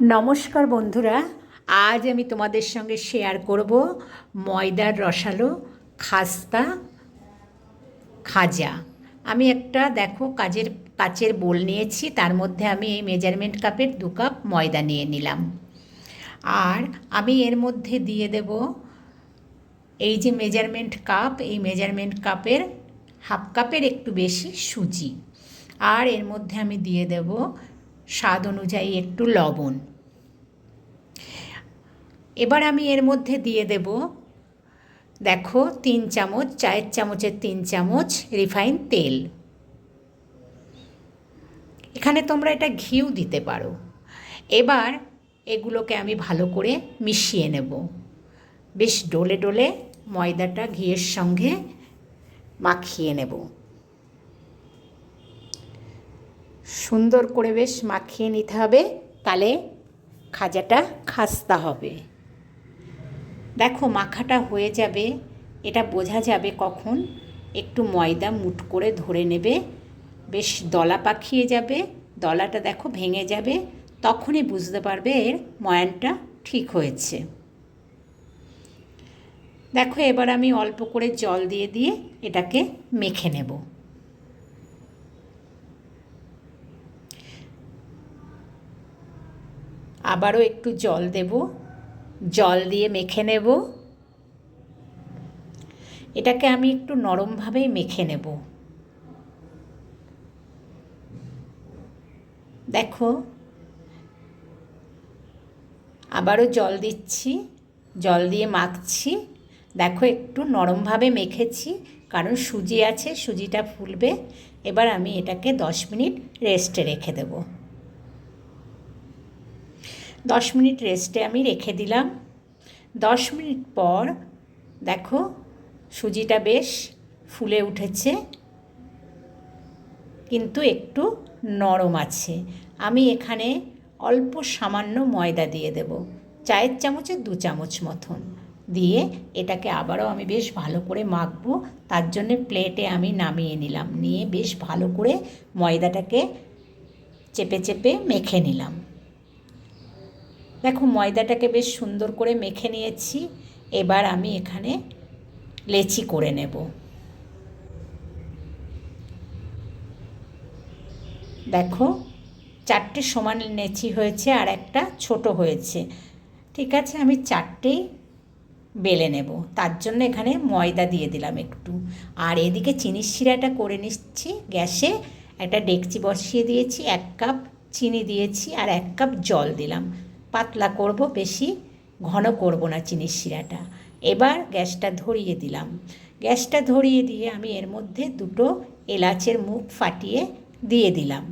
নমস্কার বন্ধুরা, আজ আমি তোমাদের সঙ্গে শেয়ার করব ময়দার রসালো খাস্তা খাজা। আমি একটা, দেখো, কাজের, কাচের বোল নিয়েছি, তার মধ্যে আমি এই মেজারমেন্ট কাপের দু কাপ ময়দা নিয়ে নিলাম। আর আমি এর মধ্যে দিয়ে দেব এই যে মেজারমেন্ট কাপ এই মেজারমেন্ট কাপের হাফ কাপের একটু বেশি সুজি। আর এর মধ্যে আমি দিয়ে দেব স্বাদ অনুযায়ী একটু লবণ। এবার আমি এর মধ্যে দিয়ে দেব, দেখো, তিন চামচ, চায়ের চামচের তিন চামচ রিফাইন তেল। এখানে তোমরা এটা ঘিও দিতে পারো। এবার এগুলোকে আমি ভালো করে মিশিয়ে নেব। বেশ ডোলে ডোলে ময়দাটা ঘিয়ের সঙ্গে মাখিয়ে নেব। সুন্দর করে বেশ মাখিয়ে নিতে হবে। তাহলে খাজাটা খাস্তা হবে। দেখো মাখাটা হয়ে যাবে। এটা বোঝা যাবে কখন। একটু ময়দা মুট করে ধরে নেবে। বেশ দলা পাখিয়ে যাবে। দলাটা দেখো ভেঙে যাবে। তখনই বুঝতে পারবে এর ময়ানটা ঠিক হয়েছে। দেখো এবার আমি অল্প করে জল দিয়ে দিয়ে এটাকে মেখে নেব। আবারও একটু জল দেব। জল দিয়ে মেখে নেব। এটাকে আমি একটু নরমভাবেই মেখে নেব। দেখো, আবারও জল দিচ্ছি, জল দিয়ে মাখছি। দেখো, একটু নরমভাবে মেখেছি, কারণ সুজি আছে, সুজিটা ফুলবে। এবার আমি এটাকে দশ মিনিট রেস্টে রেখে দেবো। দশ মিনিট রেস্টে আমি রেখে দিলাম। দশ মিনিট পর, দেখো, সুজিটা বেশ ফুলে উঠেছে। কিন্তু একটু নরম আছে। আমি এখানে অল্প সামান্য ময়দা দিয়ে দেব। চায়ের চামচে দু চামচ মতন। দিয়ে এটাকে আবারও আমি বেশ ভালো করে মাখবো। তার জন্য প্লেটে আমি নামিয়ে নিলাম। নিয়ে বেশ ভালো করে ময়দাটাকে চেপে চেপে মেখে নিলাম। দেখো, ময়দাটাকে বেশ সুন্দর করে মেখে নিয়েছি। এবার আমি এখানে লেচি করে নেব। দেখো, চারটে সমান লেচি হয়েছে আর একটা ছোট হয়েছে। ঠিক আছে, আমি চারটেই বেলে নেব। তার জন্য এখানে ময়দা দিয়ে দিলাম একটু। আর এদিকে চিনির শিরাটা করে নিচ্ছি। গ্যাসে একটা ডেকচি বসিয়ে দিয়েছি, এক কাপ চিনি দিয়েছি আর এক কাপ জল দিলাম। পাতলা করব, বেশি ঘন করব না চিনির শিরাটা। এবার গ্যাসটা ধরিয়ে দিলাম। গ্যাসটা ধরিয়ে দিয়ে আমি এর মধ্যে দুটো এলাচের মুখ ফাটিয়ে দিয়ে দিলাম।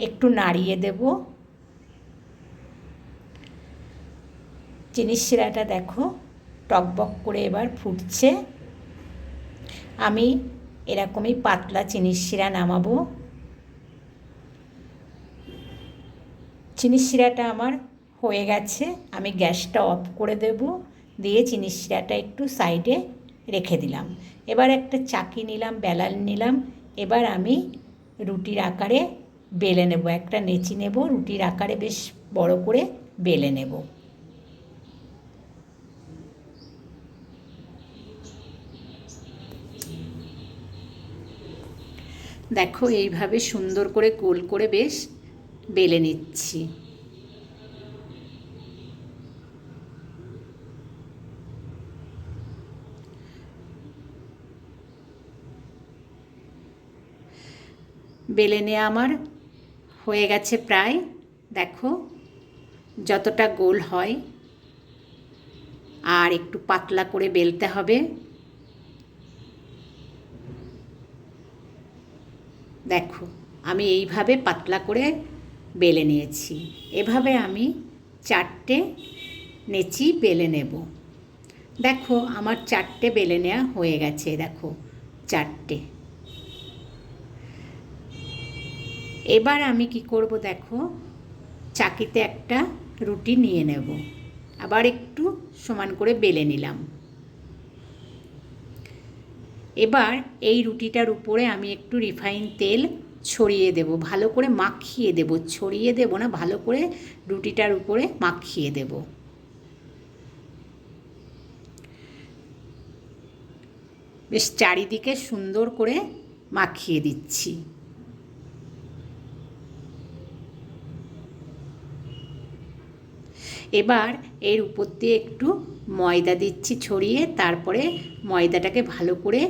একটু নাড়িয়ে দেব। চিনির শিরাটা দেখো টকবক করে এবার ফুটছে। আমি এরকমই পাতলা চিনির শিরা নামাবো। চিনির শিরাটা আমার হয়ে গেছে, আমি গ্যাসটা অফ করে দেব, দিয়ে চিনির শিরাটা একটু সাইডে রেখে দিলাম। এবার একটা চাকি নিলাম, বেলাল নিলাম, এবার আমি রুটির আকারে বেলে নেব, একটা নেচি নেব, রুটির আকারে বেশ বড় করে বেলে নেব। দেখো, এইভাবে সুন্দর করে গোল করে বেশ বেলে নিচ্ছি। বেলে নেওয়া আমার হয়ে গেছে প্রায়, দেখো, যতটা গোল হয়। আর একটু পাতলা করে বেলতে হবে। দেখো, আমি এইভাবে পাতলা করে বেলে নিয়েছি। এভাবে আমি চারটে নেচি বেলে নেব। দেখো, আমার চারটে বেলে নেওয়া হয়ে গেছে, দেখো, চারটে। এবার আমি কি করব, দেখো, চাকিতে একটা রুটি নিয়ে নেব। আবার একটু সমান করে বেলে নিলাম। এবার এই রুটিটার উপরে আমি একটু রিফাইন তেল ছড়িয়ে দেব, ভালো করে মাখিয়ে দেব, ছড়িয়ে দেব না, ভালো করে রুটিটার উপরে মাখিয়ে দেব। বেশ চারিদিকে সুন্দর করে মাখিয়ে দিচ্ছি। এবার এর উপর দিয়ে একটু ময়দা দিচ্ছি ছড়িয়ে, তারপরে ময়দাটাকে ভালো করে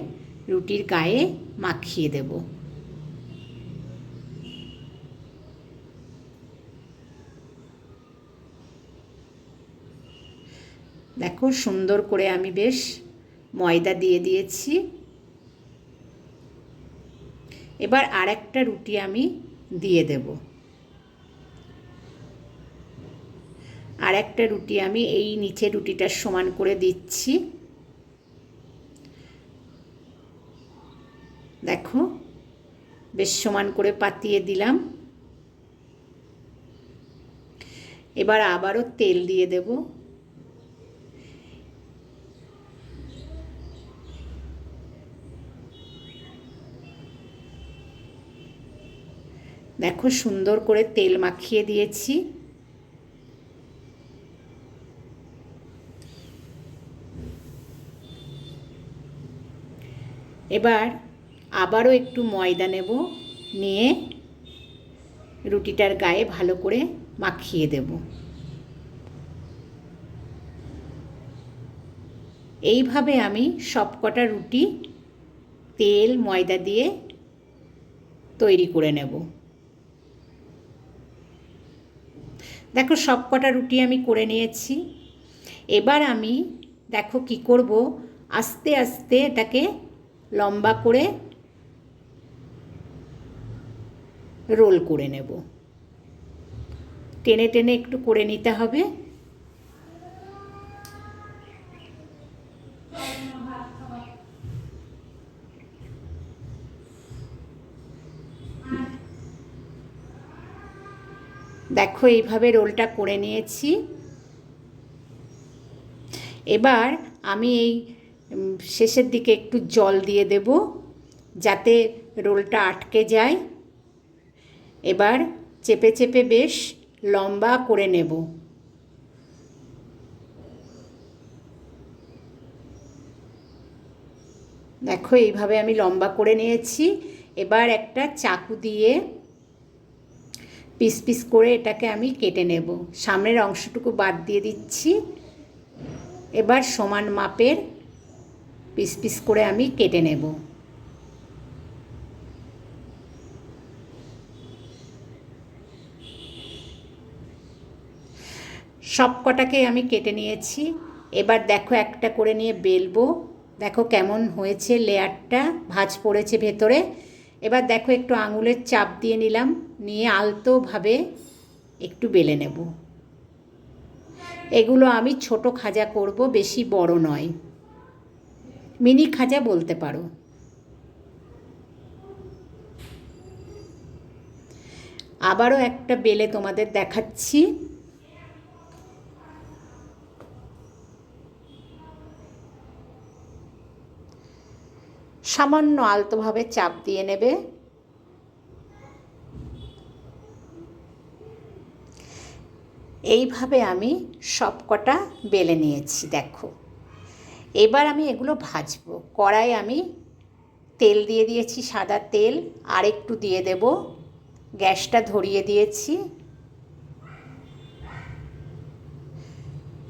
রুটির গায়ে মাখিয়ে দেব। দেখো, সুন্দর করে আমি বেশ ময়দা দিয়ে দিয়েছি। এবার আর একটা রুটি আমি দিয়ে দেব। আর একটা রুটি আমি এই নিচে রুটিটার সমান করে দিচ্ছি। দেখো, বেশ সমান করে পাতিয়ে দিলাম। এবার আবারও তেল দিয়ে দেব। দেখো, সুন্দর করে তেল মাখিয়ে দিয়েছি। এবার আবারও একটু ময়দা নেব, নিয়ে রুটিটার গায়ে ভালো করে মাখিয়ে দেব। এইভাবে আমি সবকটা রুটি তেল, ময়দা দিয়ে তৈরি করে নেব। দেখো সব কটা রুটি আমি করে নিয়েছি। এবার আমি দেখো কি করব? আস্তে আস্তে এটাকে লম্বা করে রোল করে নেব। টেনে টেনে একটু করে নিতে হবে। দেখো, এইভাবে রোলটা করে নিয়েছি। এবার আমি এই শেষের দিকে একটু জল দিয়ে দেব, যাতে রোলটা আটকে যায়। এবার চেপে চেপে বেশ লম্বা করে নেব। দেখো, এইভাবে আমি লম্বা করে নিয়েছি। এবার একটা চাকু দিয়ে পিস পিস করে এটাকে আমি কেটে নেব। সামনের অংশটুকু বাদ দিয়ে দিচ্ছি। এবার সমান মাপের পিস পিস করে আমি কেটে নেব। সব কটাকে আমি কেটে নিয়েছি। এবার দেখো একটা করে নিয়ে বেলবো। দেখো কেমন হয়েছে লেয়ারটা। ভাজ পড়েছে ভেতরে। এবার দেখো একটু আঙুলের চাপ দিয়ে নিলাম, নিয়ে আলতোভাবে একটু বেলে নেব। এগুলো আমি ছোট খাজা করব, বেশি বড় নয়। মিনি খাজা বলতে পারো। আবারও একটা বেলে তোমাদের দেখাচ্ছি। সামান্য আলতোভাবে চাপ দিয়ে নেবে। এইভাবে আমি সবকটা বেলে নিয়েছি, দেখো। এবার আমি এগুলো ভাজবো। কড়াই আমি তেল দিয়ে দিয়েছি, সাদা তেল। আর একটু দিয়ে দেব। গ্যাসটা ধরিয়ে দিয়েছি।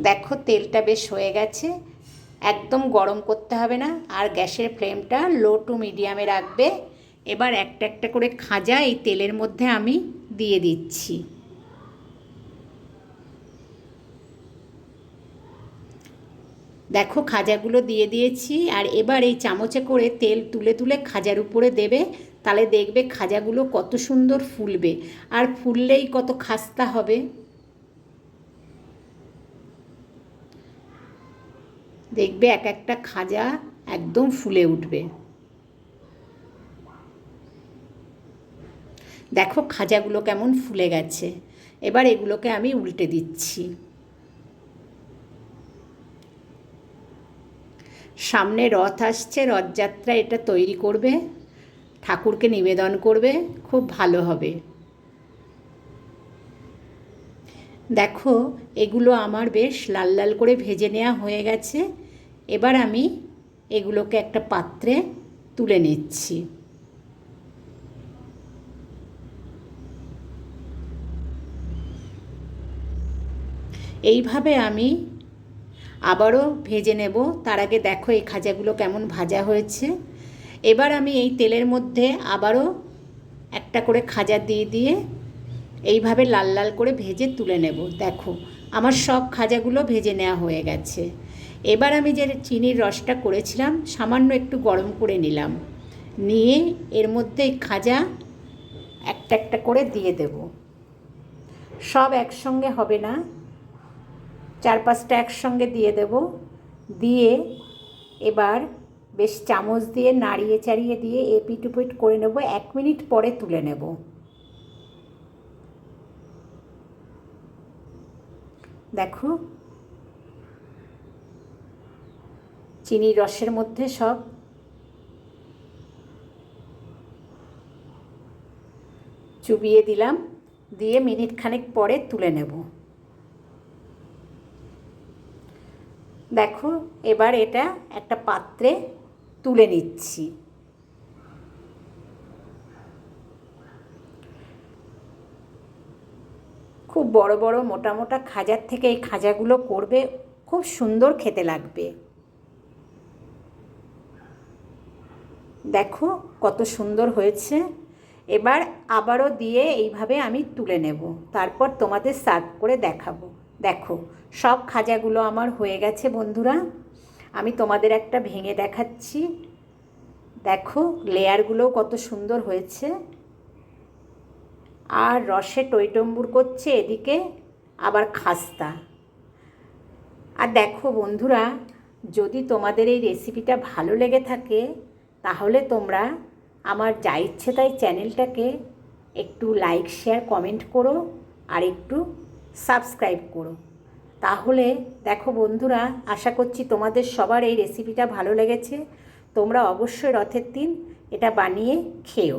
দেখো তেলটা বেশ হয়ে গেছে। একদম গরম করতে হবে না, আর গ্যাসের ফ্লেমটা লো টু মিডিয়ামে রাখবে। এবার একটা একটা করে খাজা এই তেলের মধ্যে আমি দিয়ে দিচ্ছি। দেখো খাজাগুলো দিয়ে দিয়েছি, আর এবার এই চামচে করে তেল তুলে তুলে খাজার উপরে দেবে। তাহলে দেখবে খাজাগুলো কত সুন্দর ফুলবে, আর ফুললেই কত খাস্তা হবে। দেখবে এক একটা খাজা একদম ফুলে উঠবে। দেখো খাজাগুলো কেমন ফুলে গেছে। এবার এগুলোকে আমি উল্টে দিচ্ছি। সামনে রথ আসছে, রথযাত্রা এটা তৈরি করবে, ঠাকুরকে নিবেদন করবে, খুব ভালো হবে। দেখো, এগুলো আমার বেশ লাল লাল করে ভেজে নেওয়া হয়ে গেছে। এবার আমি এগুলোকে একটা পাত্রে তুলে নিচ্ছি। এইভাবে আমি আবারও ভেজে নেব। তার আগে দেখো এই খাজাগুলো কেমন ভাজা হয়েছে। এবার আমি এই তেলের মধ্যে আবারও একটা করে খাজা দিয়ে দিয়ে এইভাবে লাল লাল করে ভেজে তুলে নেব। দেখো, আমার সব খাজাগুলো ভেজে নেওয়া হয়ে গেছে। এবার আমি যে চিনির রসটা করেছিলাম, সামান্য একটু গরম করে নিলাম। নিয়ে এর মধ্যে খাজা একটা একটা করে দিয়ে দেব। সব একসঙ্গে হবে না। চার পাঁচটা একসঙ্গে দিয়ে দেব। দিয়ে এবার বেশ চামচ দিয়ে নাড়িয়ে চাড়িয়ে দিয়ে এপিট উপিট করে নেব। এক মিনিট পরে তুলে নেব। দেখো চিনির রসের মধ্যে সব। চুবিয়ে দিলাম, দিয়ে মিনিট খানেক পরে তুলে নেব। দেখো, এবার এটা একটা পাত্রে তুলে নিচ্ছি। খুব বড় বড় মোটা মোটা খাজার থেকে এই খাজাগুলো করবে, খুব সুন্দর খেতে লাগবে। দেখো কত সুন্দর হয়েছে। এবার আবারও দিয়ে এইভাবে আমি তুলে নেব। তারপর তোমাদের সার্ভ করে দেখাবো। দেখো, সব খাজাগুলো আমার হয়ে গেছে বন্ধুরা। আমি তোমাদের একটা ভেঙে দেখাচ্ছি। দেখো লেয়ারগুলো কত সুন্দর হয়েছে। আর রসে টইটম্বুর করছে এদিকে আবার খাস্তা। আর দেখো বন্ধুরা, যদি তোমাদের এই রেসিপিটা ভালো লেগে থাকে তাহলে তোমরা আমার যা ইচ্ছে তাই চ্যানেলটাকে একটু লাইক, শেয়ার, কমেন্ট করো আর একটু সাবস্ক্রাইব করো। তাহলে দেখো বন্ধুরা, আশা করছি তোমাদের সবার এই রেসিপিটা ভালো লেগেছে। তোমরা অবশ্যই রথের দিন এটা বানিয়ে খেও